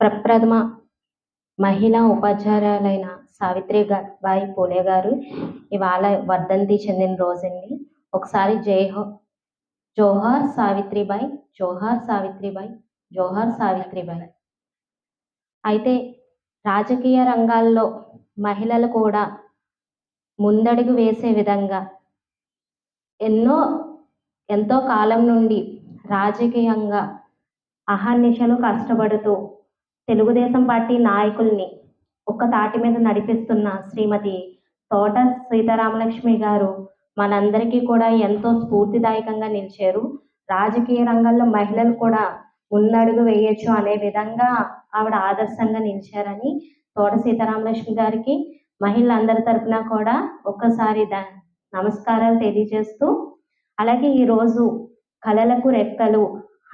ప్రప్రథమ మహిళా ఉపాధ్యాయురాలైన సావిత్రి బాయి పూలే గారు ఇవాళ వర్ధంతి చెందిన రోజండి. ఒకసారి జయహో జోహార్ సావిత్రిబాయి జోహార్ సావిత్రిబాయి జోహార్ సావిత్రిబాయి అయితే రాజకీయ రంగాల్లో మహిళలు కూడా ముందడుగు వేసే విధంగా ఎన్నో ఎంతో కాలం నుండి రాజకీయంగా అహర్నిశలు కష్టపడుతూ తెలుగుదేశం పార్టీ నాయకుల్ని ఒక్క తాటి మీద నడిపిస్తున్న శ్రీమతి తోట సీతారామలక్ష్మి గారు మనందరికీ కూడా ఎంతో స్ఫూర్తిదాయకంగా నిలిచారు. రాజకీయ రంగంలో మహిళలు కూడా ముందడుగు వేయొచ్చు అనే విధంగా ఆవిడ ఆదర్శంగా నిలిచారని తోట సీతారామలక్ష్మి గారికి మహిళలందరి తరఫున కూడా ఒక్కసారి నమస్కారాలు తెలియజేస్తూ అలాగే ఈరోజు కళలకు రెక్కలు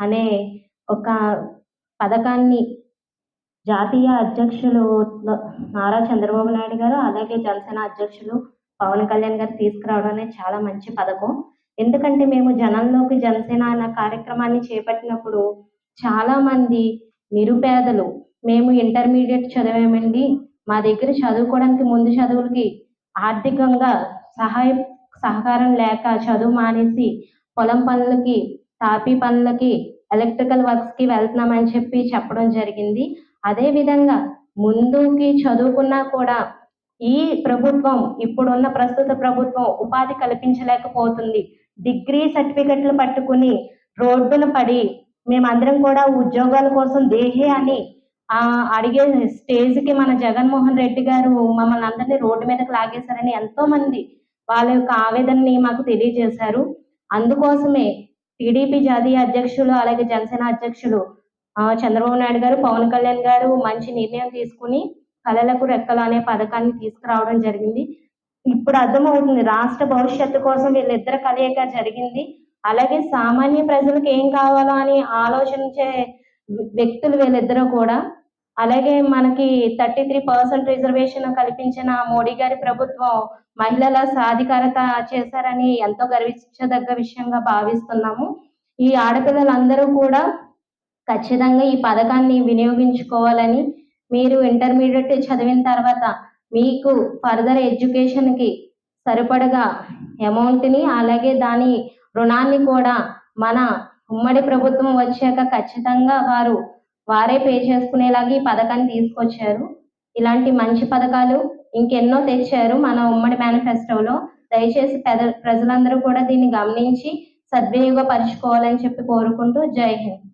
అనే ఒక పథకాన్ని జాతీయ అధ్యక్షులు నారా చంద్రబాబు నాయుడు గారు అలాగే జనసేన అధ్యక్షులు పవన్ కళ్యాణ్ గారు తీసుకురావడం అనేది చాలా మంచి పథకం. ఎందుకంటే మేము జనంలోకి జనసేన అన్న కార్యక్రమాన్ని చేపట్టినప్పుడు చాలా మంది నిరుపేదలు మేము ఇంటర్మీడియట్ చదివామండి. మా దగ్గర చదువుకోవడానికి ముందు చదువులకి ఆర్థికంగా సహాయం సహకారం లేక చదువు మానేసి పొలం పనులకి తాపీ పనులకి ఎలక్ట్రికల్ వర్క్స్కి వెళ్తున్నామని చెప్పి చెప్పడం జరిగింది. అదే విధంగా ముందుకి చదువుకున్నా కూడా ఈ ప్రభుత్వం ఇప్పుడున్న ప్రస్తుత ప్రభుత్వం ఉపాధి కల్పించలేకపోతుంది. డిగ్రీ సర్టిఫికెట్లు పట్టుకుని రోడ్డున పడి మేమందరం కూడా ఉద్యోగాల కోసం దేహే అని అడిగే స్టేజ్కి మన జగన్మోహన్ రెడ్డి గారు మమ్మల్ని అందరినీ రోడ్డు మీదకి లాగేశారని ఎంతో మంది వాళ్ళ యొక్క ఆవేదనని మాకు తెలియజేశారు. అందుకోసమే టీడీపీ జాతీయ అధ్యక్షులు అలాగే జనసేన అధ్యక్షులు చంద్రబాబు నాయుడు గారు పవన్ కళ్యాణ్ గారు మంచి నిర్ణయం తీసుకుని కళలకు రెక్కలు అనే పథకాన్ని తీసుకురావడం జరిగింది. ఇప్పుడు అర్థమవుతుంది రాష్ట్ర భవిష్యత్తు కోసం వీళ్ళిద్దరు కలయిక జరిగింది. అలాగే సామాన్య ప్రజలకు ఏం కావాలో అని ఆలోచించే వ్యక్తులు వీళ్ళిద్దరూ కూడా అలాగే మనకి థర్టీ త్రీ పర్సెంట్ రిజర్వేషన్ కల్పించిన మోడీ గారి ప్రభుత్వం మహిళల సాధికారత చేశారని ఎంతో గర్వించదగ్గ విషయంగా భావిస్తున్నాము. ఈ ఆడపిల్లలందరూ కూడా ఖచ్చితంగా ఈ పథకాన్ని వినియోగించుకోవాలని మీరు ఇంటర్మీడియట్ చదివిన తర్వాత మీకు ఫర్దర్ ఎడ్యుకేషన్కి సరిపడగా అమౌంట్ని అలాగే దాని రుణాన్ని కూడా మన ఉమ్మడి ప్రభుత్వం వచ్చాక ఖచ్చితంగా వారు వారే పే చేసుకునేలాగా ఈ పథకాన్ని తీసుకొచ్చారు. ఇలాంటి మంచి పథకాలు ఇంకెన్నో తెచ్చారు మన ఉమ్మడి మేనిఫెస్టోలో. దయచేసి పెద ప్రజలందరూ కూడా దీన్ని గమనించి సద్వినియోగపరచుకోవాలని చెప్పి కోరుకుంటూ జై హింద్.